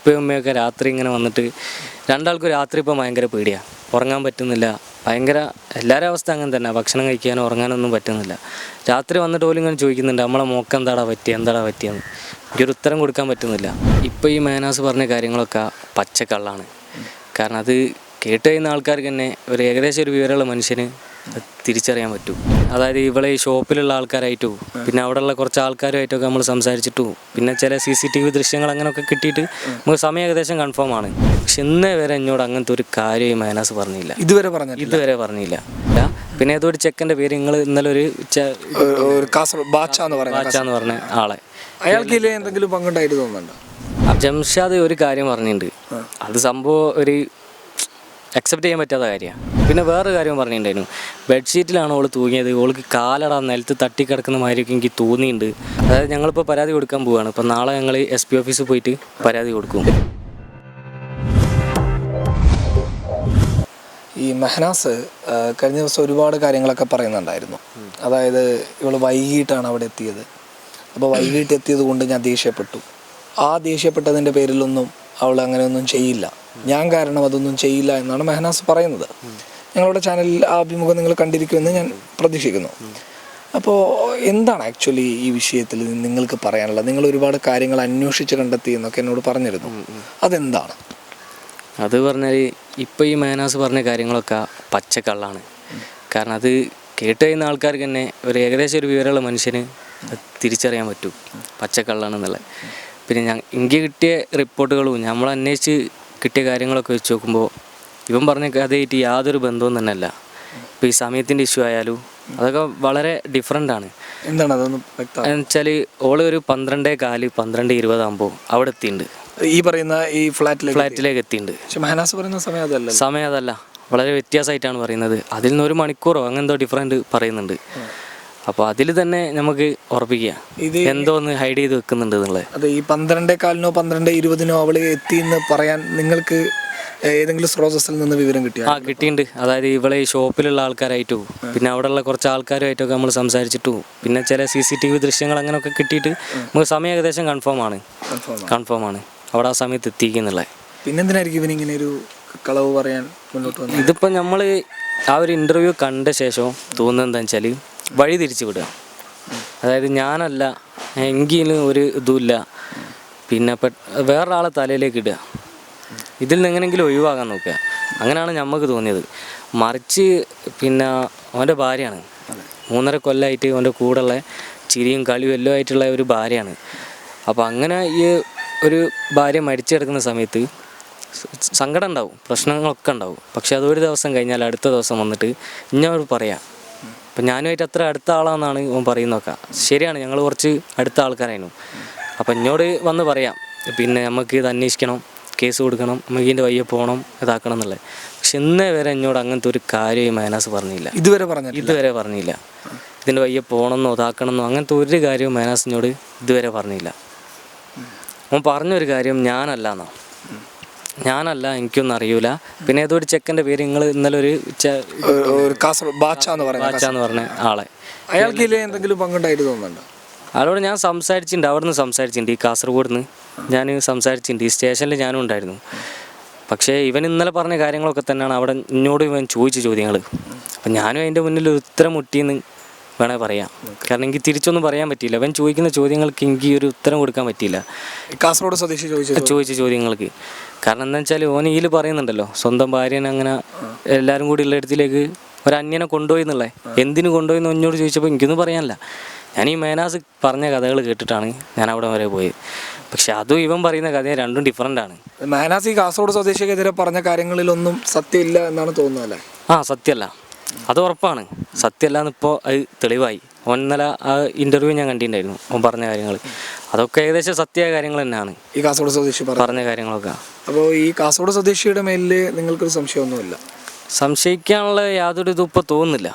ഉപ്പയും ഉമ്മയൊക്കെ രാത്രി ഇങ്ങനെ വന്നിട്ട് രണ്ടാൾക്കും രാത്രി ഇപ്പോൾ ഭയങ്കര പേടിയാണ് ഉറങ്ങാൻ പറ്റുന്നില്ല. ഭയങ്കര എല്ലാവരുടെ അവസ്ഥ അങ്ങനെ തന്നെ. ഭക്ഷണം കഴിക്കാനോ ഉറങ്ങാനൊന്നും പറ്റുന്നില്ല. രാത്രി വന്നിട്ട് പോലും ഇങ്ങനെ ചോദിക്കുന്നുണ്ട്. നമ്മളെ മോക്ക് എന്താടാ പറ്റിയ? എന്താടാ പറ്റിയെന്ന്? എനിക്കൊരു ഉത്തരം കൊടുക്കാൻ പറ്റുന്നില്ല. ഇപ്പോൾ ഈ മേനാസ് പറഞ്ഞ കാര്യങ്ങളൊക്കെ പച്ചക്കള്ളാണ്. കാരണം അത് കേട്ട് കഴിയുന്ന ആൾക്കാർക്ക് തന്നെ ഒരു ഏകദേശം ഒരു വിവരമുള്ള മനുഷ്യന് തിരിച്ചറിയാൻ പറ്റും. അതായത് ഇവളെ ഈ ഷോപ്പിലുള്ള ആൾക്കാരായിട്ടു പിന്നെ അവിടെയുള്ള കുറച്ച് ആൾക്കാരുമായിട്ടൊക്കെ നമ്മൾ സംസാരിച്ചിട്ടു പിന്നെ ചില സി സി ടി വി ദൃശ്യങ്ങൾ അങ്ങനെയൊക്കെ കിട്ടിയിട്ട് നമുക്ക് സമയം ഏകദേശം കൺഫേം ആണ്. പക്ഷെ ഇന്നേ വരെ എന്നോട് അങ്ങനത്തെ ഒരു കാര്യം മേനാസ് പറഞ്ഞില്ല. ഇതുവരെ പറഞ്ഞില്ല ഇതുവരെ പറഞ്ഞില്ല. പിന്നെ ഏതോ ഒരു ചെക്കന്റെ പേര് നിങ്ങൾ ഇന്നലെ ഒരു ബാച്ച എന്ന് പറഞ്ഞ ആളെ. അയാൾക്ക് എന്തെങ്കിലും പങ്കുണ്ടായിട്ട് തോന്നുന്നുണ്ടോ? ജംഷാദ് ഒരു കാര്യം പറഞ്ഞിട്ടുണ്ട്. അത് സംഭവം ഒരു അക്സെപ്റ്റ് ചെയ്യാൻ പറ്റാത്ത കാര്യമാണ് പിന്നെ വേറൊരു കാര്യം പറഞ്ഞിട്ടുണ്ടായിരുന്നു. ബെഡ്ഷീറ്റിലാണ് അവൾ തൂങ്ങിയത്. ഓൾക്ക് കാലട നിലത്ത് തട്ടിക്കിടക്കുന്ന മാതിരിയൊക്കെ എനിക്ക് തോന്നിയിട്ടുണ്ട് അതായത് ഞങ്ങളിപ്പോൾ പരാതി കൊടുക്കാൻ പോവുകയാണ് ഇപ്പോൾ നാളെ ഞങ്ങൾ എസ് പി ഓഫീസിൽ പോയിട്ട് പരാതി കൊടുക്കും. ഈ മെഹനാസ് കഴിഞ്ഞ ദിവസം ഒരുപാട് കാര്യങ്ങളൊക്കെ പറയുന്നുണ്ടായിരുന്നു. അതായത് ഇവൾ വൈകിട്ടാണ് അവിടെ എത്തിയത്. അപ്പോൾ വൈകിട്ട് എത്തിയത് കൊണ്ട് ഞാൻ ദേഷ്യപ്പെട്ടു. ആ ദേഷ്യപ്പെട്ടതിന്റെ പേരിലൊന്നും അവൾ അങ്ങനെയൊന്നും ചെയ്യില്ല. ഞാൻ കാരണം അതൊന്നും ചെയ്യില്ല എന്നാണ് മെഹനാസ് പറയുന്നത്. ഞങ്ങളുടെ ചാനലിൽ ആ അഭിമുഖം നിങ്ങൾ കണ്ടിരിക്കുമെന്ന് ഞാൻ പ്രതീക്ഷിക്കുന്നു. അപ്പോൾ എന്താണ് ആക്ച്വലി ഈ വിഷയത്തിൽ നിങ്ങൾക്ക് പറയാനുള്ളത്? നിങ്ങൾ ഒരുപാട് കാര്യങ്ങൾ അന്വേഷിച്ച് കണ്ടെത്തി എന്നൊക്കെ എന്നോട് പറഞ്ഞിരുന്നു. അതെന്താണ്? അത് പറഞ്ഞാൽ ഇപ്പോൾ ഈ മേനാസ് പറഞ്ഞ കാര്യങ്ങളൊക്കെ പച്ചക്കള്ളാണ്. കാരണം അത് കേട്ട് കഴിയുന്ന ആൾക്കാർക്ക് തന്നെ ഒരു ഏകദേശം ഒരു വിവരമുള്ള മനുഷ്യന് തിരിച്ചറിയാൻ പറ്റും. പച്ചക്കള്ളാണെന്നുള്ളത്. പിന്നെ ഞാൻ എനിക്ക് കിട്ടിയ റിപ്പോർട്ടുകളും നമ്മൾ അന്വേഷിച്ച് കിട്ടിയ കാര്യങ്ങളൊക്കെ വെച്ച് നോക്കുമ്പോൾ ഇവൻ പറഞ്ഞ കഥയായിട്ട് യാതൊരു ബന്ധവും തന്നെ അല്ല ഇപ്പോൾ ഈ സമയത്തിന്റെ ഇഷ്യൂ ആയാലും അതൊക്കെ വളരെ ഡിഫറെന്റ് ആണ്. എന്താണ്? അതൊന്ന് വെച്ചാൽ ഓൾ ഒരു പന്ത്രണ്ടേ കാൽ പന്ത്രണ്ട് ഇരുപതാകുമ്പോൾ അവിടെ എത്തിയിട്ടുണ്ട് ഈ പറയുന്ന ഈ ഫ്ലാറ്റിലേക്ക് ഫ്ലാറ്റിലേക്ക് എത്തിയിട്ടുണ്ട് പക്ഷെ മെഹനാസ് പറയുന്ന സമയം അതല്ല സമയം അതല്ല. വളരെ വ്യത്യാസമായിട്ടാണ് പറയുന്നത്. അതിൽ നിന്ന് ഒരു മണിക്കൂറോ അങ്ങനെന്തോ ഡിഫറെന്റ് പറയുന്നുണ്ട്. അപ്പോൾ അതിൽ തന്നെ നമുക്ക് ഉറപ്പിക്കുക. ഇത് എന്തോ ഒന്ന് ഹൈഡ് ചെയ്ത് വെക്കുന്നുണ്ട് എന്നുള്ളത് അതെ ഈ പന്ത്രണ്ടേ കാലിനോ പന്ത്രണ്ട് ഇരുപതിനോ അവൾ എത്തി എന്ന് പറയാൻ നിങ്ങൾക്ക് ഏതെങ്കിലും സ്രോതസ്സിൽ നിന്ന് വിവരം കിട്ടിയ? ആ കിട്ടിയിട്ടുണ്ട് അതായത് ഇവളെ ഈ ഷോപ്പിലുള്ള ആൾക്കാരായിട്ടും പിന്നെ അവിടെയുള്ള കുറച്ച് ആൾക്കാരുമായിട്ടൊക്കെ നമ്മൾ സംസാരിച്ചിട്ടു പിന്നെ ചില സി സി ടി വി ദൃശ്യങ്ങൾ അങ്ങനെയൊക്കെ കിട്ടിയിട്ട് നമുക്ക് സമയം ഏകദേശം കൺഫേം ആണ്. കൺഫേം ആണ്. അവിടെ ആ സമയത്ത് എത്തിക്കുന്നുള്ളത് പിന്നെന്തിനായിരിക്കും ഇവനിങ്ങനെ ഒരു കളവ് പറയാൻ മുന്നോട്ട് വന്നത്? ഇതിപ്പോൾ നമ്മൾ ആ ഒരു ഇന്റർവ്യൂ കണ്ട ശേഷം തോന്നുന്നത് എന്താ വെച്ചാൽ വഴി തിരിച്ചു വിടുക. അതായത് ഞാനല്ല എങ്കിലും ഒരു ഇതുമില്ല. പിന്നെ വേറൊരാളെ തലയിലേക്ക് ഇടുക. ഇതിൽ നിന്ന് എങ്ങനെയെങ്കിലും ഒഴിവാകാൻ നോക്കുക. അങ്ങനെയാണ് നമുക്ക് തോന്നിയത്. മറിച്ച് പിന്നെ അവന്റെ ഭാര്യയാണ്. മൂന്നര കൊല്ലമായിട്ട് അവന്റെ കൂടെയുള്ള ചിരിയും കളിയും എല്ലാം ആയിട്ടുള്ള ഒരു ഭാര്യയാണ്. അപ്പോൾ അങ്ങനെ ഈ ഒരു ഭാര്യ മരിച്ചു കിടക്കുന്ന സമയത്ത് സങ്കടം ഉണ്ടാവും. പ്രശ്നങ്ങളൊക്കെ ഉണ്ടാവും. പക്ഷെ അതൊരു ദിവസം കഴിഞ്ഞാൽ അടുത്ത ദിവസം വന്നിട്ട് ഇന്നവർ പറയാം. അപ്പം ഞാനുമായിട്ട് അത്ര അടുത്ത ആളാണെന്നാണ് ഓൻ പറയുന്നൊക്കെ ശരിയാണ് ഞങ്ങൾ കുറച്ച് അടുത്ത ആൾക്കാരായിരുന്നു. അപ്പം എന്നോട് വന്ന് പറയാം പിന്നെ നമുക്ക് ഇത് അന്വേഷിക്കണം കേസ് കൊടുക്കണം നമുക്ക് ഇതിന്റെ വയ്യെ പോകണം ഇതാക്കണം എന്നുള്ളത്. പക്ഷെ ഇന്നേ വരെ എന്നോട് അങ്ങനത്തെ ഒരു കാര്യം മേനാസ് പറഞ്ഞില്ല. ഇതുവരെ പറഞ്ഞു ഇതുവരെ പറഞ്ഞില്ല. ഇതിന്റെ വയ്യ പോകണമെന്നോ ഇതാക്കണമെന്നോ അങ്ങനത്തെ ഒരു കാര്യവും മേനാസിനോട് ഇതുവരെ പറഞ്ഞില്ല. അവൻ പറഞ്ഞൊരു കാര്യം ഞാനല്ല എന്നാ ഞാനല്ല എനിക്കൊന്നും അറിയൂല. പിന്നെ ഏതോ ഒരു ചെക്കന്റെ പേര് നിങ്ങൾ ഇന്നലെ ഒരു ചെ- ഒരു- ഒരു കാസർഗോഡ് എന്ന് പറയുന്നത് ബാച്ച എന്ന് പറഞ്ഞ ആളെ. അയാൾക്ക് എന്തെങ്കിലും പങ്കുണ്ടായിട്ട് തോന്നുന്നുണ്ടോ? ആളോട് ഞാൻ സംസാരിച്ചിട്ടുണ്ട് അവിടെ നിന്ന് സംസാരിച്ചിട്ടുണ്ട് ഈ കാസർഗോഡ് നിന്ന് ഞാൻ സംസാരിച്ചിട്ടുണ്ട് ഈ സ്റ്റേഷനിൽ ഞാനും ഉണ്ടായിരുന്നു. പക്ഷേ ഇവൻ ഇന്നലെ പറഞ്ഞ കാര്യങ്ങളൊക്കെ തന്നെയാണ് അവിടെ ഇന്നോട് ഇവൻ ചോദിച്ച ചോദ്യങ്ങൾ അപ്പം ഞാനും അതിന്റെ മുന്നിൽ ഉത്തരം മുട്ടിയെന്ന് വേണേൽ പറയാം. കാരണം എനിക്ക് തിരിച്ചൊന്നും പറയാൻ പറ്റിയില്ല. അവൻ ചോദിക്കുന്ന ചോദ്യങ്ങൾക്ക് എനിക്ക് ഒരു ഉത്തരം കൊടുക്കാൻ പറ്റിയില്ല. കാസർഗോഡ് സ്വദേശി ചോദിച്ചു ചോദിച്ച ചോദ്യങ്ങൾക്ക്. കാരണം എന്താ വെച്ചാൽ ഓൻ ഇതിൽ പറയുന്നുണ്ടല്ലോ. സ്വന്തം ഭാര്യനെ അങ്ങനെ എല്ലാവരും കൂടി ഉള്ള ഇടത്തിലേക്ക് ഒരു അന്യനെ കൊണ്ടുപോയി എന്നുള്ളേ. എന്തിനു കൊണ്ടുപോയി എന്ന് എന്നോട് ചോദിച്ചപ്പോൾ എനിക്കൊന്നും പറയാനില്ല. ഞാൻ ഈ മേനാസ് പറഞ്ഞ കഥകൾ കേട്ടിട്ടാണ് ഞാൻ അവിടെ വരെ പോയത്. പക്ഷെ അതും ഇവൻ പറയുന്ന കഥയും രണ്ടും ഡിഫറെന്റ് ആണ്. മേനാസ് ഈ കാസർഗോഡ് സ്വദേശിക്കെതിരെ പറഞ്ഞ കാര്യങ്ങളിലൊന്നും സത്യമില്ല എന്നാണ് തോന്നുന്നത് അല്ലേ? ആ സത്യമല്ല അത് ഉറപ്പാണ്. സത്യമല്ലാന്ന് ഇപ്പോൾ അത് തെളിവായി. ഓൻ ഇന്നലെ ആ ഇന്റർവ്യൂ ഞാൻ കണ്ടിട്ടുണ്ടായിരുന്നു. ഓൻ പറഞ്ഞ കാര്യങ്ങൾ അതൊക്കെ ഏകദേശം സത്യമായ കാര്യങ്ങൾ തന്നെയാണ്. ഈ കാസർഗോഡ് സ്വദേശി പറഞ്ഞു പറഞ്ഞ കാര്യങ്ങളൊക്കെ. അപ്പോൾ ഈ കാസർഗോഡ് സ്വദേശിയുടെ മേലിൽ നിങ്ങൾക്കൊരു സംശയമൊന്നുമില്ല? സംശയിക്കാനുള്ള യാതൊരു ഇതും ഇപ്പോൾ തോന്നുന്നില്ല.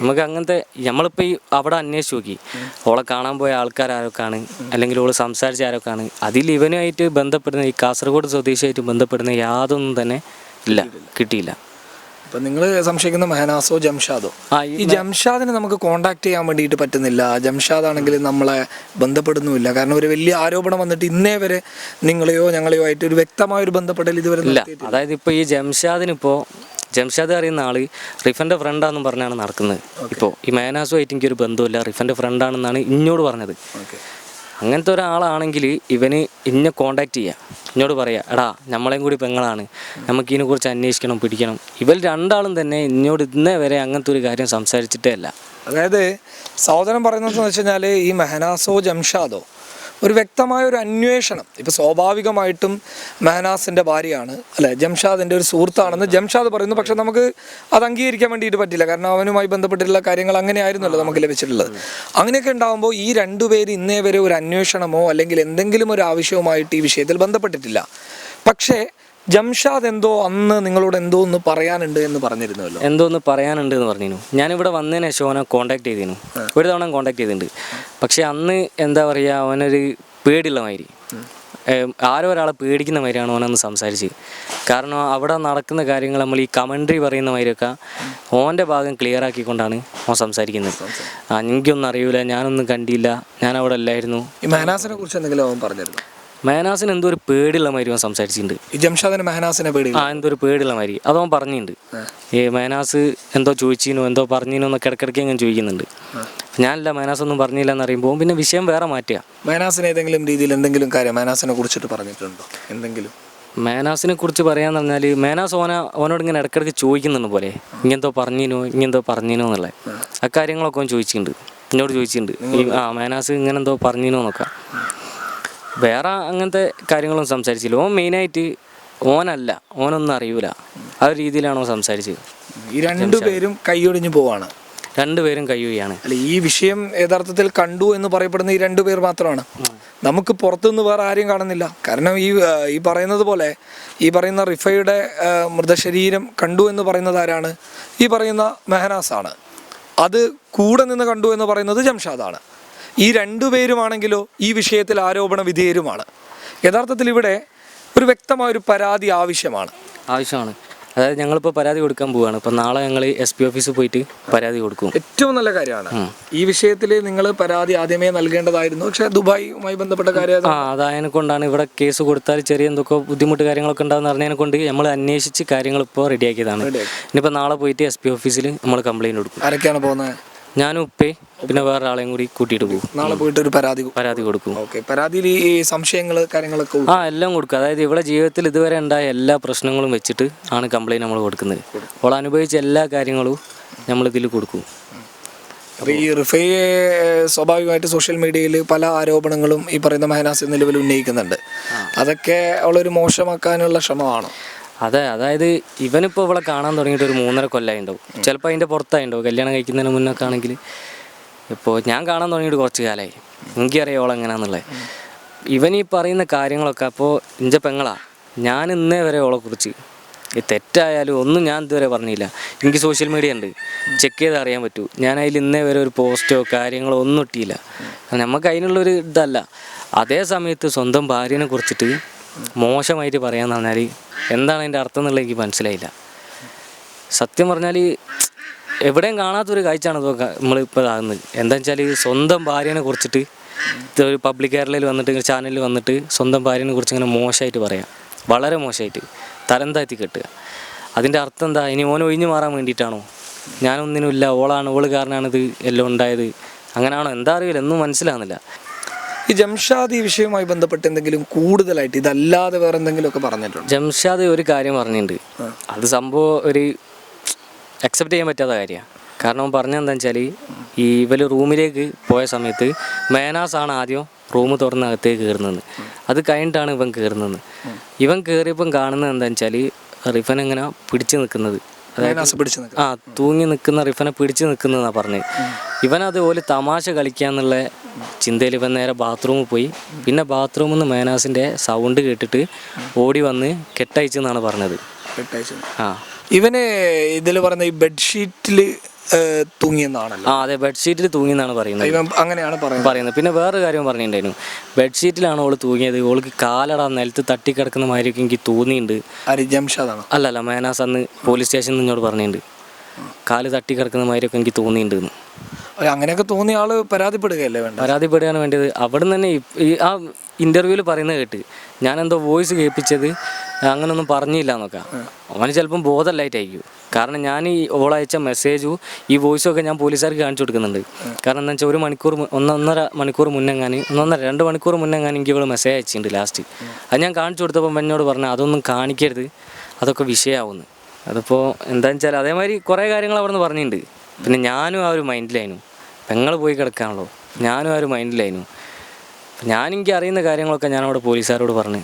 നമുക്ക് അങ്ങനത്തെ നമ്മളിപ്പോൾ ഈ അവിടെ അന്വേഷിച്ച് നോക്കി. ഓളെ കാണാൻ പോയ ആൾക്കാർ ആരൊക്കെയാണ്? അല്ലെങ്കിൽ ഓൾ സംസാരിച്ച ആരൊക്കെയാണ്? അതിൽ ഇവനുമായിട്ട് ബന്ധപ്പെടുന്ന ഈ കാസർഗോഡ് സ്വദേശിയായിട്ട് ബന്ധപ്പെടുന്ന യാതൊന്നും തന്നെ ഇല്ല. കിട്ടിയില്ല. അപ്പൊ നിങ്ങൾ സംശയിക്കുന്ന മെഹനാസോ ജംഷാദോ? ഈ ജംഷാദിനെ നമുക്ക് കോണ്ടാക്ട് ചെയ്യാൻ വേണ്ടിയിട്ട് പറ്റുന്നില്ല. ജംഷാദ് ആണെങ്കിൽ നമ്മളെ ബന്ധപ്പെടുന്നുമില്ല. കാരണം ഒരു വലിയ ആരോപണം വന്നിട്ട് ഇന്നേ വരെ നിങ്ങളെയോ ഞങ്ങളെയോ ആയിട്ട് ഒരു വ്യക്തമായ ഒരു ബന്ധപ്പെടൽ ഇതുവരെ ഇല്ല. അതായത് ഇപ്പോൾ ഈ ജംഷാദിനിപ്പോൾ ജംഷാദ് അറിയുന്ന ആൾ റിഫന്റെ ഫ്രണ്ടാന്നും പറഞ്ഞാണ് നടക്കുന്നത്. ഇപ്പോ ഈ മെഹനാസോ ആയിട്ട് എനിക്ക് ഒരു ബന്ധമില്ല റിഫന്റെ ഫ്രണ്ടാണെന്നാണ് ഇന്നോട് പറഞ്ഞത്. ഓക്കെ. അങ്ങനത്തെ ഒരാളാണെങ്കിൽ ഇവന് ഇന്നെ കോണ്ടാക്ട് ചെയ്യുക എന്നോട് പറയാ എടാ നമ്മളെയും കൂടി പെങ്ങളാണ്. നമുക്ക് ഇതിനെക്കുറിച്ച് അന്വേഷിക്കണം പിടിക്കണം. ഇവർ രണ്ടാളും തന്നെ എന്നോട് ഇന്നേ വരെ അങ്ങനത്തെ ഒരു കാര്യം സംസാരിച്ചിട്ടേ അല്ല. അതായത് സഹോദരൻ പറയുന്നത് വെച്ച് കഴിഞ്ഞാൽ ഈ മെഹനാസോ ജംഷാദോ ഒരു വ്യക്തമായ ഒരു അന്വേഷണം. ഇപ്പൊ സ്വാഭാവികമായിട്ടും മെഹനാസിന്റെ ഭാര്യയാണ് അല്ലെ? ജംഷാദിന്റെ ഒരു സുഹൃത്താണെന്ന് ജംഷാദ് പറയുന്നു. പക്ഷെ നമുക്ക് അത് അംഗീകരിക്കാൻ വേണ്ടിയിട്ട് പറ്റില്ല. കാരണം അവനുമായി ബന്ധപ്പെട്ടിട്ടുള്ള കാര്യങ്ങൾ അങ്ങനെ ആയിരുന്നല്ലോ നമുക്ക് ലഭിച്ചിട്ടുള്ളത്. അങ്ങനെയൊക്കെ ഉണ്ടാകുമ്പോൾ ഈ രണ്ടുപേര് ഇന്നേ വരെ ഒരു അന്വേഷണമോ അല്ലെങ്കിൽ എന്തെങ്കിലും ഒരു ആവശ്യവുമായിട്ട് ഈ വിഷയത്തിൽ ബന്ധപ്പെട്ടിട്ടില്ല. പക്ഷേ ജംഷാദ് എന്തോ അന്ന് നിങ്ങളോട് എന്തോ ഒന്ന് പറയാനുണ്ട് എന്ന് പറഞ്ഞിരുന്നല്ലോ. എന്തോന്ന് പറയാനുണ്ട് എന്ന് പറഞ്ഞിരുന്നു. ഞാനിവിടെ വന്നതിന് ശേഷം അവനെ കോണ്ടാക്ട് ചെയ്തിരുന്നു. ഒരു തവണ കോണ്ടാക്ട് ചെയ്തിട്ടുണ്ട്. പക്ഷെ അന്ന് എന്താ പറയുക അവനൊരു പേടിയുള്ള മാതിരി. ആരോ ഒരാളെ പേടിക്കുന്ന മാതിരിയാണ് ഓനൊന്ന് സംസാരിച്ച് കാരണം അവിടെ നടക്കുന്ന കാര്യങ്ങൾ നമ്മൾ ഈ കമൻട്രി പറയുന്ന മാതിരിയൊക്കെ ഓന്റെ ഭാഗം ക്ലിയർ ആക്കിക്കൊണ്ടാണ് ഓൻ സംസാരിക്കുന്നത്. എനിക്കൊന്നും അറിയില്ല ഞാനൊന്നും കണ്ടില്ല ഞാൻ അവിടെ അല്ലായിരുന്നു. ഈ മാനാസിനെ കുറിച്ച് എന്തെങ്കിലും അവൻ പറഞ്ഞിരുന്നു? മേനാസിന് എന്തോ ഒരു പേടിയുള്ള മാതിരി അവൻ സംസാരിച്ചിട്ടുണ്ട്. ജംഷാദിന് മെഹനാസിനെ പേടി ആ എന്തോ ഒരു പേടിയുള്ള മാതിരി. അതവൻ പറഞ്ഞിട്ടുണ്ട്. ഏ മേനാസ് എന്തോ ചോദിച്ചിനോ എന്തോ പറഞ്ഞിനോ എന്നൊക്കെ ഇടക്കിടയ്ക്ക് അങ്ങനെ ചോദിക്കുന്നുണ്ട്. ഞാനല്ല മേനാസ് ഒന്നും പറഞ്ഞില്ല എന്ന് അറിയുമ്പോൾ പിന്നെ വിഷയം വേറെ മാറ്റുക. മേനാസിന് ഏതെങ്കിലും രീതിയിൽ എന്തെങ്കിലും കാര്യം മേനാസിനെ കുറിച്ചിട്ട് പറഞ്ഞിട്ടുണ്ടോ? എന്തെങ്കിലും? മേനാസിനെ കുറിച്ച് പറയാന്ന് പറഞ്ഞാൽ മേനാസ് ഓന ഓനോട് ഇങ്ങനെ ഇടക്കിടക്ക് ചോദിക്കുന്നുണ്ട് പോലെ. ഇങ്ങനെന്തോ പറഞ്ഞിനോ ഇങ്ങനെന്തോ പറഞ്ഞിനോ എന്നുള്ള. അക്കാര്യങ്ങളൊക്കെ ഓൻ ചോദിച്ചിട്ടുണ്ട്. എന്നോട് ചോദിച്ചിട്ടുണ്ട്. ആ മേനാസ് ഇങ്ങനെന്തോ പറഞ്ഞിനോ എന്നൊക്കെ. വേറെ അങ്ങനത്തെ കാര്യങ്ങളും സംസാരിച്ചില്ല. ഓൻ മെയിനായിട്ട് ഓനല്ല. ഓനൊന്നും അറിയൂല. ആ ഒരു രീതിയിലാണോ സംസാരിച്ചത്. ഈ രണ്ടുപേരും കൈയൊടിഞ്ഞു പോവാണ്. രണ്ടുപേരും കയ്യുകയാണ് അല്ല ഈ വിഷയം യഥാർത്ഥത്തിൽ കണ്ടു എന്ന് പറയപ്പെടുന്ന ഈ രണ്ടുപേർ മാത്രമാണ്. നമുക്ക് പുറത്തുനിന്ന് വേറെ ആരെയും കാണുന്നില്ല. കാരണം ഈ ഈ പറയുന്നത് പോലെ ഈ പറയുന്ന റിഫയുടെ മൃതശരീരം കണ്ടു എന്ന് പറയുന്നത് ആരാണ്? ഈ പറയുന്ന മെഹനാസാണ്. അത് കൂടെ നിന്ന് കണ്ടു എന്ന് പറയുന്നത് ജംഷാദാണ്. ഈ രണ്ടുപേരുമാണെങ്കിലോ ഈ വിഷയത്തിൽ ആരോപണ വിധേയരുമാണ്. യഥാർത്ഥത്തിൽ ഇവിടെ ഒരു വ്യക്തമായ ഒരു പരാതി ആവശ്യമാണ്. ആവശ്യമാണ്. അതായത് ഞങ്ങളിപ്പോൾ പരാതി കൊടുക്കാൻ പോവുകയാണ് ഇപ്പം നാളെ ഞങ്ങൾ എസ് പി ഓഫീസിൽ പോയിട്ട് പരാതി കൊടുക്കും. ഏറ്റവും നല്ല കാര്യമാണ്. ഈ വിഷയത്തിൽ നിങ്ങൾ പരാതി ആദ്യമേ നൽകേണ്ടതായിരുന്നു. പക്ഷേ ദുബായുമായി ബന്ധപ്പെട്ട കാര്യം ആ അതായതിനെ കൊണ്ടാണ് ഇവിടെ കേസ് കൊടുത്താൽ ചെറിയ എന്തൊക്കെ ബുദ്ധിമുട്ട് കാര്യങ്ങളൊക്കെ ഉണ്ടാകുന്ന അറിഞ്ഞതിനെ കൊണ്ട് നമ്മൾ അന്വേഷിച്ച് കാര്യങ്ങൾ ഇപ്പോൾ റെഡിയാക്കിയതാണ് ഇനിയിപ്പോൾ നാളെ പോയിട്ട് എസ് പി ഓഫീസിൽ നമ്മൾ കംപ്ലയിന്റ് കൊടുക്കും. ആരൊക്കെയാണ് പോകുന്നത്? ഞാനും ഉപ്പേ പിന്നെ വേറെ ആളെയും കൂടി കൂട്ടിയിട്ട് പോകും. നാളെ പോയിട്ട് ഒരു പരാതി പരാതി കൊടുക്കും. ഓക്കെ പരാതിയിൽ ഈ സംശയങ്ങൾ കാര്യങ്ങളൊക്കെ ആ എല്ലാം കൊടുക്കും. അതായത് ഇവിടെ ജീവിതത്തിൽ ഇതുവരെ ഉണ്ടായ എല്ലാ പ്രശ്നങ്ങളും വെച്ചിട്ട് ആണ് കംപ്ലൈന്റ് നമ്മൾ കൊടുക്കുന്നത്. അവൾ അനുഭവിച്ച എല്ലാ കാര്യങ്ങളും നമ്മൾ ഇതിൽ കൊടുക്കും. അപ്പോൾ ഈ റിഫയെ സ്വാഭാവികമായിട്ട് സോഷ്യൽ മീഡിയയിൽ പല ആരോപണങ്ങളും ഈ പറയുന്ന മെഹനാസ് നിലവിൽ ഉന്നയിക്കുന്നുണ്ട്. അതൊക്കെ അവളൊരു മോശമാക്കാനുള്ള ശ്രമമാണോ? അതെ അതായത് ഇവനിപ്പോൾ ഇവളെ കാണാൻ തുടങ്ങിയിട്ട് ഒരു മൂന്നര കൊല്ലമായി ഉണ്ടാവും ചിലപ്പോൾ അതിന്റെ പുറത്തായിണ്ടാവും കല്യാണം കഴിക്കുന്നതിന് മുന്നൊക്കെ ആണെങ്കിൽ ഇപ്പോൾ ഞാൻ കാണാൻ തുടങ്ങിയിട്ട് കുറച്ച് കാലമായി എനിക്കറിയാം ഓൾ എങ്ങനെയാണെന്നുള്ളത് ഇവൻ ഈ പറയുന്ന കാര്യങ്ങളൊക്കെ അപ്പോൾ ഇഞ്ച പെങ്ങളാ. ഞാൻ ഇന്നേ വരെ ഓളെ കുറിച്ച് തെറ്റായാലും ഒന്നും ഞാൻ ഇതുവരെ പറഞ്ഞില്ല. എനിക്ക് സോഷ്യൽ മീഡിയ ഉണ്ട് ചെക്ക് ചെയ്ത് അറിയാൻ പറ്റൂ. ഞാൻ അതിൽ ഇന്നേ വരെ ഒരു പോസ്റ്റോ കാര്യങ്ങളോ ഒന്നും ഇട്ടിയില്ല. നമുക്ക് അതിനുള്ളൊരു ഇതല്ല. അതേ സമയത്ത് സ്വന്തം ഭാര്യനെ കുറിച്ചിട്ട് മോശമായിട്ട് പറയാന്ന് പറഞ്ഞാൽ എന്താണ് അതിന്റെ അർത്ഥം എന്നുള്ളത് എനിക്ക് മനസ്സിലായില്ല. സത്യം പറഞ്ഞാൽ എവിടെയും കാണാത്തൊരു കാഴ്ചയാണ് ഇതൊക്കെ നമ്മളിപ്പോൾ ഇതാകുന്നത് എന്താ വെച്ചാൽ സ്വന്തം ഭാര്യനെ കുറിച്ചിട്ട് ഒരു പബ്ലിക് കേരളയിൽ വന്നിട്ട് ചാനലിൽ വന്നിട്ട് സ്വന്തം ഭാര്യനെ കുറിച്ച് ഇങ്ങനെ മോശമായിട്ട് പറയാം. വളരെ മോശമായിട്ട്. തരം താഴ്ത്തി കെട്ടുക. അതിന്റെ അർത്ഥം എന്താ? ഇനി ഓൻ ഒഴിഞ്ഞു മാറാൻ വേണ്ടിയിട്ടാണോ? ഞാനൊന്നിനുമില്ല ഓളാണ് ഓൾ കാരണമാണിത് എല്ലാം ഉണ്ടായത്. അങ്ങനെയാണോ? എന്താ അറിയില്ല. ഒന്നും മനസ്സിലാകുന്നില്ല. ഈ ജംഷാദ് ഈ വിഷയവുമായി ബന്ധപ്പെട്ട് എന്തെങ്കിലും കൂടുതലായിട്ട് ഇതല്ലാതെ വേറെ എന്തെങ്കിലുമൊക്കെ പറഞ്ഞിട്ടുണ്ട്? ജംഷാദ് ഒരു കാര്യം പറഞ്ഞിട്ടുണ്ട്. അത് സംഭവം ഒരു അക്സെപ്റ്റ് ചെയ്യാൻ പറ്റാത്ത കാര്യമാണ്. കാരണം പറഞ്ഞെന്താ വെച്ചാൽ ഈ ഇവർ റൂമിലേക്ക് പോയ സമയത്ത് മേനാസാണ് ആണ് ആദ്യം റൂം തുറന്ന് അകത്തേക്ക് കയറുന്നത്. അത് കഴിഞ്ഞിട്ടാണ് ഇവൻ കയറുന്നത്. ഇവൻ കയറിയപ്പം കാണുന്നത് എന്താ വെച്ചാൽ റിഫൻ എങ്ങനെ പിടിച്ചു നിൽക്കുന്നത്. ആ തൂങ്ങി നിൽക്കുന്ന റിഫനെ പിടിച്ചു നിൽക്കുന്നതാണ് പറഞ്ഞത്. ഇവൻ പോലെ തമാശ കളിക്കാന്നുള്ള ചിന്തയിൽ ഇവൻ നേരെ ബാത്റൂമിൽ പോയി. പിന്നെ ബാത്റൂമിൽ നിന്ന് മേനാസിന്റെ സൗണ്ട് കേട്ടിട്ട് ഓടി വന്ന് കെട്ടയച്ചെന്നാണ് പറഞ്ഞത്. ആ. ഇവന് ഇതിൽ പറഞ്ഞ ഈ ബെഡ്ഷീറ്റിൽ തൂങ്ങിയെന്നാണല്ലോ. ആ അതെ ബെഡ്ഷീറ്റിൽ തൂങ്ങി എന്നാണ് പറയുന്നത്. അങ്ങനെയാണ് പറയുന്നത്. പിന്നെ വേറൊരു കാര്യം പറഞ്ഞിട്ടുണ്ടായിരുന്നു. ബെഡ്ഷീറ്റിലാണ് ഓൾ തൂങ്ങിയത്. ഓൾക്ക് കാലട നിലത്ത് തട്ടിക്കിടക്കുന്ന മാതിരിയൊക്കെ എനിക്ക് തോന്നിയിട്ടുണ്ട് അല്ലല്ല മേനാസ് അന്ന് പോലീസ് സ്റ്റേഷനിൽ നിന്നോട് പറഞ്ഞിട്ടുണ്ട് കാൽ തട്ടിക്കിടക്കുന്ന മാതിരിയൊക്കെ എനിക്ക് തോന്നിയിട്ടുണ്ട് അങ്ങനെയൊക്കെ തോന്നിയ ആൾ പരാതിപ്പെടുകയല്ലേ വേണ്ട പരാതിപ്പെടുകയാണ് വേണ്ടത്. അവിടെ നിന്ന് തന്നെ ഈ- ആ ഇന്റർവ്യൂൽ പറയുന്നത് കേട്ട് ഞാൻ എന്തോ വോയിസ് കേൾപ്പിച്ചത് അങ്ങനൊന്നും പറഞ്ഞില്ല എന്നൊക്കെ. അവന് ചിലപ്പം ബോധമല്ലായിട്ടായിരിക്കും. കാരണം ഞാൻ ഈ ഓളയച്ച മെസ്സേജും ഈ വോയിസും ഒക്കെ ഞാൻ പോലീസുകാർക്ക് കാണിച്ചു കൊടുക്കുന്നുണ്ട്. കാരണം എന്താ വെച്ചാൽ ഒരു മണിക്കൂർ ഒന്നൊന്നര മണിക്കൂർ മുന്നെങ്ങാൻ ഒന്നൊന്നര രണ്ട് മണിക്കൂർ മുന്നെങ്ങാൻ എനിക്ക് ഇവിടെ മെസ്സേജ് അയച്ചിട്ടുണ്ട് ലാസ്റ്റ് അത് ഞാൻ കാണിച്ചു കൊടുത്തപ്പോൾ എന്നോട് പറഞ്ഞു അതൊന്നും കാണിക്കരുത്. അതൊക്കെ വിഷയമാവുന്നു അതിപ്പോൾ എന്താണെന്ന് വെച്ചാൽ അതേമാതിരി കുറേ കാര്യങ്ങൾ അവിടെ നിന്ന് പറഞ്ഞിട്ടുണ്ട്. പിന്നെ ഞാനും ആ ഒരു മൈൻഡിലായിരുന്നു പെങ്ങൾ പോയി കിടക്കാണല്ലോ ഞാനും ആ ഒരു മൈൻഡിലായിരുന്നു. ഞാൻ എനിക്ക് അറിയുന്ന കാര്യങ്ങളൊക്കെ ഞാൻ അവിടെ പോലീസുകാരോട് പറഞ്ഞു.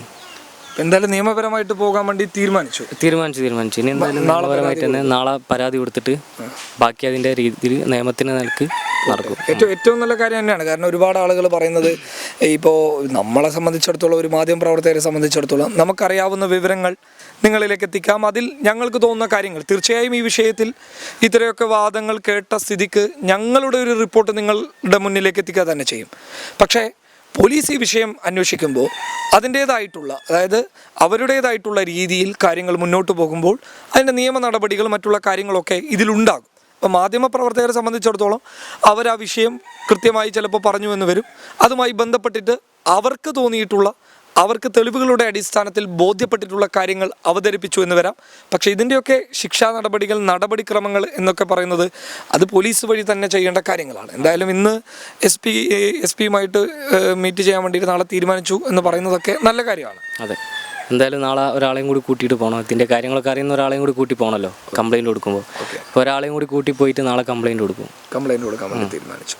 എന്തായാലും നിയമപരമായിട്ട് പോകാൻ വേണ്ടി തീരുമാനിച്ചു. തീരുമാനിച്ചു തീരുമാനിച്ചു. ഇനി എന്തായാലും നിയമപരമായിട്ട് തന്നെ നാളെ പരാതി കൊടുത്തിട്ട് ബാക്കി അതിന്റെ രീതിയിൽ നിയമത്തിന് നിലയ്ക്ക് നടക്കും. ഏറ്റവും ഏറ്റവും നല്ല കാര്യം തന്നെയാണ്. കാരണം ഒരുപാട് ആളുകൾ പറയുന്നത് ഇപ്പോൾ നമ്മളെ സംബന്ധിച്ചിടത്തോളം ഒരു മാധ്യമ പ്രവർത്തകരെ സംബന്ധിച്ചിടത്തോളം നമുക്കറിയാവുന്ന വിവരങ്ങൾ നിങ്ങളിലേക്ക് എത്തിക്കാം. അതിൽ ഞങ്ങൾക്ക് തോന്നുന്ന കാര്യങ്ങൾ. തീർച്ചയായും ഈ വിഷയത്തിൽ ഇത്രയൊക്കെ വാദങ്ങൾ കേട്ട സ്ഥിതിക്ക് ഞങ്ങളുടെ ഒരു റിപ്പോർട്ട് നിങ്ങളുടെ മുന്നിലേക്ക് എത്തിക്കുക തന്നെ ചെയ്യും. പക്ഷേ പോലീസ് ഈ വിഷയം അന്വേഷിക്കുമ്പോൾ അതിന്റേതായിട്ടുള്ള അതായത് അവരുടേതായിട്ടുള്ള രീതിയിൽ കാര്യങ്ങൾ മുന്നോട്ട് പോകുമ്പോൾ അതിന്റെ നിയമ നടപടികൾ മറ്റുള്ള കാര്യങ്ങളൊക്കെ ഇതിലുണ്ടാകും. അപ്പോൾ മാധ്യമപ്രവർത്തകരെ സംബന്ധിച്ചിടത്തോളം അവർ ആ വിഷയം കൃത്യമായി ചിലപ്പോൾ പറഞ്ഞു എന്ന് വരും. അതുമായി ബന്ധപ്പെട്ടിട്ട് അവർക്ക് തോന്നിയിട്ടുള്ള അവർക്ക് തെളിവുകളുടെ അടിസ്ഥാനത്തിൽ ബോധ്യപ്പെട്ടിട്ടുള്ള കാര്യങ്ങൾ അവതരിപ്പിച്ചു എന്ന് വരാം. പക്ഷേ ഇതിന്റെയൊക്കെ ശിക്ഷാ നടപടികൾ നടപടിക്രമങ്ങൾ എന്നൊക്കെ പറയുന്നത് അത് പോലീസ് വഴി തന്നെ ചെയ്യേണ്ട കാര്യങ്ങളാണ്. എന്തായാലും ഇന്ന് എസ് പി എസ് പിയുമായിട്ട് മീറ്റ് ചെയ്യാൻ വേണ്ടിയിട്ട് നാളെ തീരുമാനിച്ചു എന്ന് പറയുന്നതൊക്കെ നല്ല കാര്യമാണ്. അതെ. എന്തായാലും നാളെ ഒരാളെയും കൂടി കൂട്ടിയിട്ട് പോകണം. ഇതിന്റെ കാര്യങ്ങളൊക്കെ അറിയുന്ന ഒരാളെയും കൂടി കൂട്ടി പോകണമല്ലോ കംപ്ലയിന്റ് കൊടുക്കുമ്പോൾ. അപ്പോൾ ഒരാളെയും കൂടി കൂട്ടി പോയിട്ട് നാളെ കംപ്ലയിന്റ് കൊടുക്കും. കംപ്ലയിന്റ് കൊടുക്കാൻ വേണ്ടി തീരുമാനിച്ചു.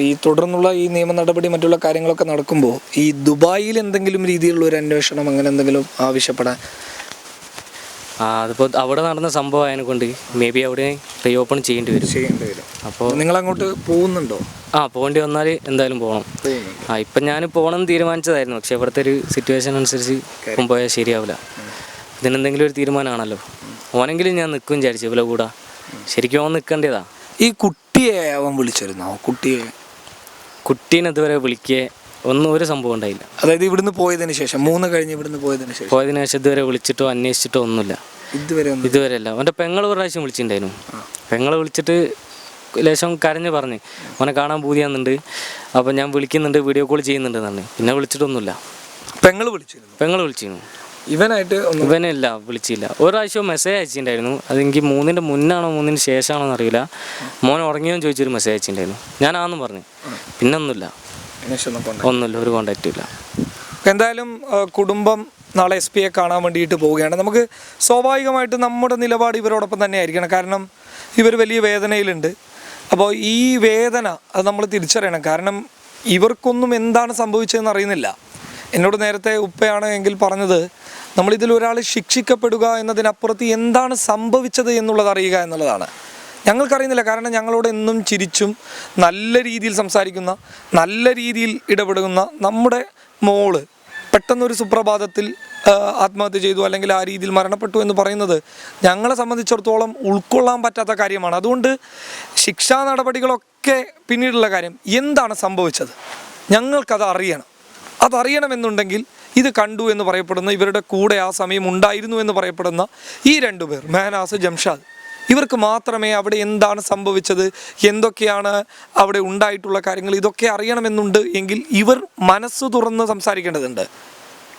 ഈ തുടർന്നുള്ള ഈ നിയമ നടപടി മറ്റുള്ള കാര്യങ്ങളൊക്കെ നടക്കുമ്പോൾ ഈ ദുബായിൽ എന്തെങ്കിലും രീതിയിലുള്ള ഒരു അന്വേഷണം അങ്ങനെ എന്തെങ്കിലും ആവശ്യപ്പെടാൻ? അതിപ്പോൾ അവിടെ നടന്ന സംഭവം ആയതിനെ കൊണ്ട് മേ ബി അവിടെ റീഓപ്പൺ ചെയ്യേണ്ടി വരും. ചെയ്യേണ്ടി വരും. അപ്പോൾ നിങ്ങൾ അങ്ങോട്ട് പോകുന്നുണ്ടോ? ആ പോകേണ്ടി വന്നാൽ എന്തായാലും പോകണം. ആ ഇപ്പം ഞാൻ പോകണം തീരുമാനിച്ചതായിരുന്നു. പക്ഷെ ഇവിടുത്തെ ഒരു സിറ്റുവേഷൻ അനുസരിച്ച് ഇപ്പം പോയാൽ ശരിയാവില്ല. ഇതിനെന്തെങ്കിലും ഒരു തീരുമാനമാണല്ലോ. ഓനെങ്കിലും ഞാൻ നിൽക്കും വിചാരിച്ചു ഇവലെ കൂടാ. ശരിക്കും ഓൻ നിൽക്കേണ്ടതാ. ഈ കുട്ടിയെ അവൻ വിളിച്ചിരുന്നോ? കുട്ടിയെ കുട്ടീനെ ഇതുവരെ വിളിക്കേ ഒന്നും ഒരു സംഭവം ഉണ്ടായില്ല. അതായത് ഇവിടുന്ന് പോയതിന് ശേഷം മൂന്ന് കഴിഞ്ഞ് ഇവിടുന്ന് പോയതിന് ശേഷം? പോയതിനു ശേഷം ഇതുവരെ വിളിച്ചിട്ടോ അന്വേഷിച്ചിട്ടോ ഒന്നുമില്ല. ഇതുവരെ ഒന്നും ഇതുവരെ അല്ല. അവന്റെ പെങ്ങൾ ഒരു പ്രാവശ്യം വിളിച്ചിട്ടുണ്ടായിരുന്നു. പെങ്ങൾ വിളിച്ചിട്ട് ലേശം കരഞ്ഞ് പറഞ്ഞ് അവനെ കാണാൻ പൂതിയാന്നുണ്ട് അപ്പം ഞാൻ വിളിക്കുന്നുണ്ട് വീഡിയോ കോൾ ചെയ്യുന്നുണ്ട് എന്നാണ്. പിന്നെ വിളിച്ചിട്ടൊന്നുമില്ല. പെങ്ങൾ വിളിച്ചിരുന്നു. പെങ്ങൾ വിളിച്ചിരുന്നു. ഇവനായിട്ട് ഇവനല്ല ഇവനില്ല വിളിച്ചില്ല. ഒരാഴ്ച മെസ്സേജ് അയച്ചിട്ടുണ്ടായിരുന്നു. അതെനിക്ക് മൂന്നിന്റെ മുന്നാണോ മൂന്നിന് ശേഷമാണോ അറിയില്ല മോൻ ഉറങ്ങിയോ ചോദിച്ചൊരു മെസ്സേജ് അയച്ചിട്ടുണ്ടായിരുന്നു. ഞാൻ ആന്ന് പറഞ്ഞു. പിന്നെ ഒന്നുമില്ല കൊണ്ട് ഒന്നുമില്ല ഒരു കോണ്ടാക്റ്റും ഇല്ല. എന്തായാലും ആ, കുടുംബം നാളെ എസ് പിയെ കാണാൻ വേണ്ടിയിട്ട് പോവുകയാണ്. നമുക്ക് സ്വാഭാവികമായിട്ട് നമ്മുടെ നിലപാട് ഇവരോടൊപ്പം തന്നെ ആയിരിക്കണം. കാരണം ഇവർ വലിയ വേദനയിലുണ്ട്. അപ്പോൾ ഈ വേദന അത് നമ്മൾ തിരിച്ചറിയണം. കാരണം ഇവർക്കൊന്നും എന്താണ് സംഭവിച്ചതെന്ന് അറിയുന്നില്ല. എന്നോട് നേരത്തെ ഉപ്പയാണ് എങ്കിൽ പറഞ്ഞത് നമ്മളിതിൽ ഒരാൾ ശിക്ഷിക്കപ്പെടുക എന്നതിനപ്പുറത്ത് എന്താണ് സംഭവിച്ചത് എന്നുള്ളത് അറിയുക എന്നുള്ളതാണ്. ഞങ്ങൾക്കറിയുന്നില്ല കാരണം ഞങ്ങളോട് എന്നും ചിരിച്ചും നല്ല രീതിയിൽ സംസാരിക്കുന്ന നല്ല രീതിയിൽ ഇടപെടുന്ന നമ്മുടെ മോൾ പെട്ടെന്നൊരു സുപ്രഭാതത്തിൽ ആത്മഹത്യ ചെയ്തു അല്ലെങ്കിൽ ആ രീതിയിൽ മരണപ്പെട്ടു എന്ന് പറയുന്നത് ഞങ്ങളെ സംബന്ധിച്ചിടത്തോളം ഉൾക്കൊള്ളാൻ പറ്റാത്ത കാര്യമാണ്. അതുകൊണ്ട് ശിക്ഷാ നടപടികളൊക്കെ പിന്നീടുള്ള കാര്യം എന്താണ് സംഭവിച്ചത്? ഞങ്ങൾക്കത് അറിയണം. അതറിയണമെന്നുണ്ടെങ്കിൽ ഇത് കണ്ടു എന്ന് പറയപ്പെടുന്ന ഇവരുടെ കൂടെ ആ സമയം ഉണ്ടായിരുന്നു എന്ന് പറയപ്പെടുന്ന ഈ രണ്ടുപേർ മെഹനാസ് ജംഷാദ് ഇവർക്ക് മാത്രമേ അവിടെ എന്താണ് സംഭവിച്ചത് എന്തൊക്കെയാണ് അവിടെ ഉണ്ടായിട്ടുള്ള കാര്യങ്ങൾ ഇതൊക്കെ അറിയണമെന്നുണ്ട് എങ്കിൽ ഇവർ മനസ്സ് തുറന്ന് സംസാരിക്കേണ്ടതുണ്ട്.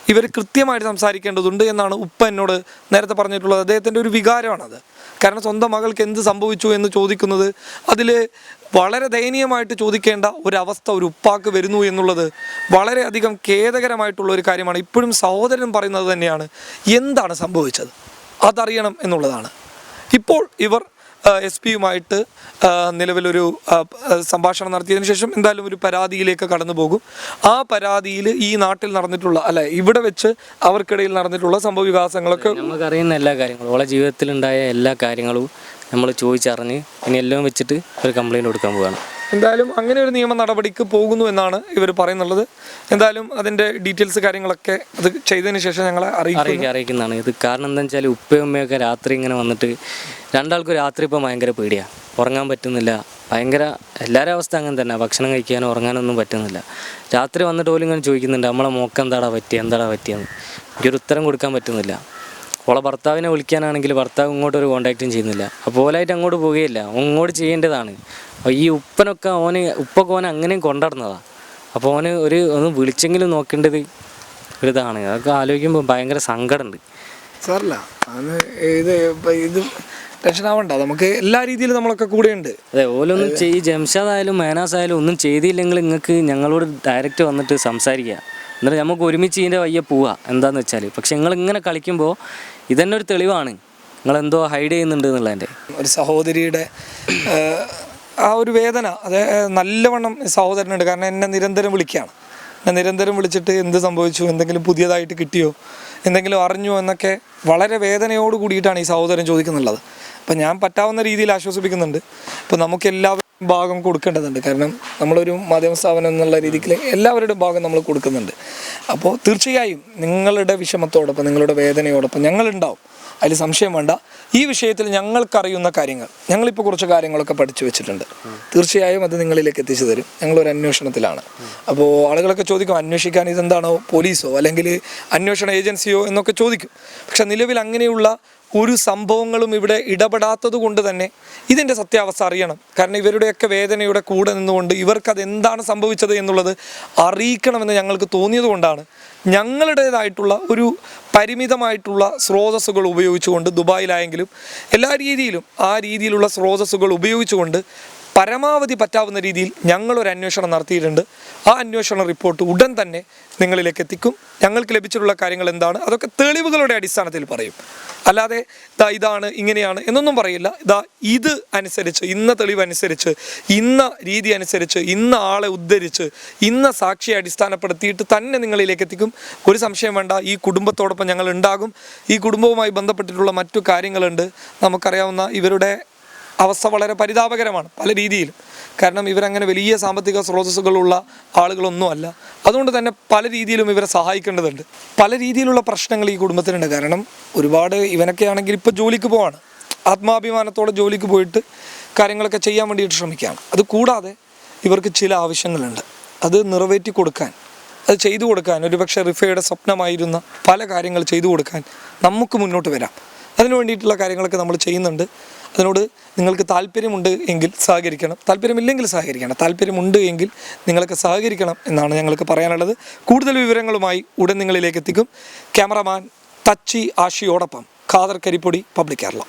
ഇവർ കൃത്യമായിട്ട് സംസാരിക്കേണ്ടതുണ്ട് എന്നാണ് ഉപ്പ എന്നോട് നേരത്തെ പറഞ്ഞിട്ടുള്ളത്. അദ്ദേഹത്തിന്റെ ഒരു വികാരമാണത്. കാരണം സ്വന്തം മകൾക്ക് എന്ത് സംഭവിച്ചു എന്ന് ചോദിക്കുന്നത് അതിൽ വളരെ ദയനീയമായിട്ട് ചോദിക്കേണ്ട ഒരവസ്ഥ ഒരു ഉപ്പാക്ക് വരുന്നു എന്നുള്ളത് വളരെയധികം ഖേദകരമായിട്ടുള്ള ഒരു കാര്യമാണ്. ഇപ്പോഴും സഹോദരൻ പറയുന്നത് തന്നെയാണ്. എന്താണ് സംഭവിച്ചത്? അതറിയണം എന്നുള്ളതാണ്. ഇപ്പോൾ ഇവർ എസ് പിയുമായിട്ട് നിലവിലൊരു സംഭാഷണം നടത്തിയതിനു ശേഷം എന്തായാലും ഒരു പരാതിയിലേക്ക് കടന്നു പോകും. ആ പരാതിയിൽ ഈ നാട്ടിൽ നടന്നിട്ടുള്ള അല്ലെ ഇവിടെ വെച്ച് അവർക്കിടയിൽ നടന്നിട്ടുള്ള സംഭവ വികാസങ്ങളൊക്കെ നമുക്കറിയുന്ന എല്ലാ കാര്യങ്ങളും ഓളെ ജീവിതത്തിലുണ്ടായ എല്ലാ കാര്യങ്ങളും നമ്മൾ ചോദിച്ചറിഞ്ഞ് ഇനി എല്ലാം വെച്ചിട്ട് ഒരു കംപ്ലയിന്റ് കൊടുക്കാൻ പോവുകയാണ് എന്തായാലും അങ്ങനെ ഒരു നിയമ നടപടിക്ക് പോകുന്നു എന്നാണ് ഇവർ പറയുന്നുള്ളത്. എന്തായാലും അതിന്റെ ഡീറ്റെയിൽസ് കാര്യങ്ങളൊക്കെ അത് ചെയ്തതിന് ശേഷം ഞങ്ങളെ അറിയിക്കും അറിയിക്കുന്നതാണ്. ഇത് കാരണം എന്താ വെച്ചാൽ ഉപ്പയും ഉമ്മയൊക്കെ രാത്രി ഇങ്ങനെ വന്നിട്ട് രണ്ടാൾക്കും രാത്രി ഇപ്പോൾ ഭയങ്കര പേടിയാണ് ഉറങ്ങാൻ പറ്റുന്നില്ല. ഭയങ്കര എല്ലാവരും അവസ്ഥ അങ്ങനെ തന്നെ. ഭക്ഷണം കഴിക്കാനോ ഉറങ്ങാനൊന്നും പറ്റുന്നില്ല. രാത്രി വന്നിട്ട് പോലും ഇങ്ങനെ ചോദിക്കുന്നുണ്ട് നമ്മളെ മോക്ക് എന്താടാ പറ്റിയ? എന്താടാ പറ്റിയെന്ന്? എനിക്കൊരു ഉത്തരം കൊടുക്കാൻ പറ്റുന്നില്ല. ഓളെ ഭർത്താവിനെ വിളിക്കാനാണെങ്കിൽ ഭർത്താവ് ഇങ്ങോട്ടൊരു കോണ്ടാക്റ്റും ചെയ്യുന്നില്ല. അപ്പോൾ അങ്ങോട്ട് പോവുകയില്ല. അങ്ങോട്ട് ചെയ്യേണ്ടതാണ്. അപ്പോൾ ഈ ഉപ്പനൊക്കെ ഓന് ഉപ്പൊക്കെ ഓൻ അങ്ങനെയും കൊണ്ടുനടന്നതാണ് അപ്പോൾ ഓന് ഒരു ഒന്ന് വിളിച്ചെങ്കിലും നോക്കേണ്ടത് ഒരിതാണ്. അതൊക്കെ ആലോചിക്കുമ്പോൾ ഭയങ്കര സങ്കടമുണ്ട് സാറില്ല അത് ഇത് ഇത് ടെൻഷൻ ആവണ്ട നമുക്ക് എല്ലാ രീതിയിലും നമ്മളൊക്കെ കൂടെയുണ്ട്. അതെ ഓലൊന്നും ചെയ് ജംഷാദ് ആയാലും മേനാസ് ആയാലും ഒന്നും ചെയ്തില്ലെങ്കിൽ നിങ്ങൾക്ക് ഞങ്ങളോട് ഡയറക്റ്റ് വന്നിട്ട് സംസാരിക്കുക എന്നിട്ട് നമുക്ക് ഒരുമിച്ച് ഇതിന്റെ വയ്യ പോവുക എന്താന്ന് വെച്ചാൽ പക്ഷെ നിങ്ങൾ ഇങ്ങനെ കളിക്കുമ്പോൾ ഇതന്നെ ഒരു തെളിവാണ്. നിങ്ങൾ എന്തോ ഹൈഡ് ചെയ്യുന്നുണ്ട് എന്നുള്ളതിന്റെ ഒരു സഹോദരിയുടെ ആ ഒരു വേദന അത് നല്ലവണ്ണം സഹോദരനുണ്ട്. കാരണം എന്നെ നിരന്തരം വിളിക്കുകയാണ്. എന്നെ നിരന്തരം വിളിച്ചിട്ട് എന്ത് സംഭവിച്ചു എന്തെങ്കിലും പുതിയതായിട്ട് കിട്ടിയോ എന്തെങ്കിലും അറിഞ്ഞോ എന്നൊക്കെ വളരെ വേദനയോട് കൂടിയിട്ടാണ് ഈ സഹോദരൻ ചോദിക്കുന്നുള്ളത്. അപ്പം ഞാൻ പറ്റാവുന്ന രീതിയിൽ ആശ്വസിപ്പിക്കുന്നുണ്ട്. അപ്പം നമുക്ക് എല്ലാവരും ഭാഗം കൊടുക്കേണ്ടതുണ്ട്. കാരണം നമ്മളൊരു മാധ്യമ സ്ഥാപനം എന്നുള്ള രീതിയിൽ എല്ലാവരുടെയും ഭാഗം നമ്മൾ കൊടുക്കുന്നുണ്ട്. അപ്പോൾ തീർച്ചയായും നിങ്ങളുടെ വിഷമത്തോടൊപ്പം നിങ്ങളുടെ വേദനയോടൊപ്പം ഞങ്ങളുണ്ടാവും. അതിൽ സംശയം വേണ്ട. ഈ വിഷയത്തിൽ ഞങ്ങൾക്കറിയുന്ന കാര്യങ്ങൾ ഞങ്ങളിപ്പോൾ കുറച്ച് കാര്യങ്ങളൊക്കെ പഠിച്ചു വെച്ചിട്ടുണ്ട്. തീർച്ചയായും അത് നിങ്ങളിലേക്ക് എത്തിച്ചു തരും. ഞങ്ങളൊരു അന്വേഷണത്തിലാണ്. അപ്പോൾ ആളുകളൊക്കെ ചോദിക്കും അന്വേഷിക്കാൻ ഇതെന്താണോ പോലീസോ അല്ലെങ്കിൽ അന്വേഷണ ഏജൻസിയോ എന്നൊക്കെ ചോദിക്കും. പക്ഷെ നിലവിൽ അങ്ങനെയുള്ള ഒരു സംഭവങ്ങളും ഇവിടെ ഇടപെടാത്തത് കൊണ്ട് തന്നെ ഇതിന്റെ സത്യാവസ്ഥ അറിയണം. കാരണം ഇവരുടെയൊക്കെ വേദനയുടെ കൂടെ നിന്നുകൊണ്ട് ഇവർക്കത് എന്താണ് സംഭവിച്ചത് എന്നുള്ളത് അറിയിക്കണമെന്ന് ഞങ്ങൾക്ക് തോന്നിയത് കൊണ്ടാണ് ഞങ്ങളുടേതായിട്ടുള്ള ഒരു പരിമിതമായിട്ടുള്ള സ്രോതസ്സുകൾ ഉപയോഗിച്ചുകൊണ്ട് ദുബായിലായെങ്കിലും എല്ലാ രീതിയിലും ആ രീതിയിലുള്ള സ്രോതസ്സുകൾ ഉപയോഗിച്ചുകൊണ്ട് പരമാവധി പറ്റാവുന്ന രീതിയിൽ ഞങ്ങളൊരു അന്വേഷണം നടത്തിയിട്ടുണ്ട്. ആ അന്വേഷണ റിപ്പോർട്ട് ഉടൻ തന്നെ നിങ്ങളിലേക്ക് എത്തിക്കും. ഞങ്ങൾക്ക് ലഭിച്ചിട്ടുള്ള കാര്യങ്ങൾ എന്താണ്? അതൊക്കെ തെളിവുകളുടെ അടിസ്ഥാനത്തിൽ പറയും. അല്ലാതെ ഇതാ ഇതാണ് ഇങ്ങനെയാണ് എന്നൊന്നും പറയില്ല. ഇതാ ഇത് അനുസരിച്ച് ഇന്ന തെളിവ് അനുസരിച്ച് ഇന്ന രീതി അനുസരിച്ച് ഇന്ന ആളെ ഉദ്ധരിച്ച് ഇന്ന സാക്ഷിയെ അടിസ്ഥാനപ്പെടുത്തിയിട്ട് തന്നെ നിങ്ങളിലേക്ക് എത്തിക്കും. ഒരു സംശയം വേണ്ട ഈ കുടുംബത്തോടൊപ്പം ഞങ്ങൾ ഉണ്ടാകും. ഈ കുടുംബവുമായി ബന്ധപ്പെട്ടിട്ടുള്ള മറ്റു കാര്യങ്ങളുണ്ട്. നമുക്കറിയാവുന്ന ഇവരുടെ അവസ്ഥ വളരെ പരിതാപകരമാണ് പല രീതിയിലും. കാരണം ഇവരങ്ങനെ വലിയ സാമ്പത്തിക സ്രോതസ്സുകളുള്ള ആളുകളൊന്നുമല്ല. അതുകൊണ്ട് തന്നെ പല രീതിയിലും ഇവരെ സഹായിക്കേണ്ടതുണ്ട്. പല രീതിയിലുള്ള പ്രശ്നങ്ങൾ ഈ കുടുംബത്തിനുണ്ട്. കാരണം ഒരുപാട് ഇവനൊക്കെ ആണെങ്കിൽ ഇപ്പോൾ ജോലിക്ക് പോവാണ്. ആത്മാഭിമാനത്തോടെ ജോലിക്ക് പോയിട്ട് കാര്യങ്ങളൊക്കെ ചെയ്യാൻ വേണ്ടിയിട്ട് ശ്രമിക്കുകയാണ്. അത് കൂടാതെ ഇവർക്ക് ചില ആവശ്യങ്ങളുണ്ട്. അത് നിറവേറ്റി കൊടുക്കാൻ അത് ചെയ്തു കൊടുക്കാൻ ഒരുപക്ഷെ റിഫയുടെ സ്വപ്നമായിരുന്ന പല കാര്യങ്ങൾ ചെയ്തു കൊടുക്കാൻ നമുക്ക് മുന്നോട്ട് വരാം. അതിനു വേണ്ടിയിട്ടുള്ള കാര്യങ്ങളൊക്കെ നമ്മൾ ചെയ്യുന്നുണ്ട്. അതിനോട് നിങ്ങൾക്ക് താല്പര്യമുണ്ട് എങ്കിൽ സഹകരിക്കണം. താല്പര്യമില്ലെങ്കിൽ സഹകരിക്കണം. താല്പര്യമുണ്ട് എങ്കിൽ നിങ്ങൾക്ക് സഹകരിക്കണം എന്നാണ് ഞങ്ങൾക്ക് പറയാനുള്ളത്. കൂടുതൽ വിവരങ്ങളുമായി ഉടൻ നിങ്ങളിലേക്ക് എത്തിക്കും. ക്യാമറമാൻ തച്ചി ആഷിയോടൊപ്പം. ഖാദർ കരിപ്പൊടി പബ്ലിക് കേരള.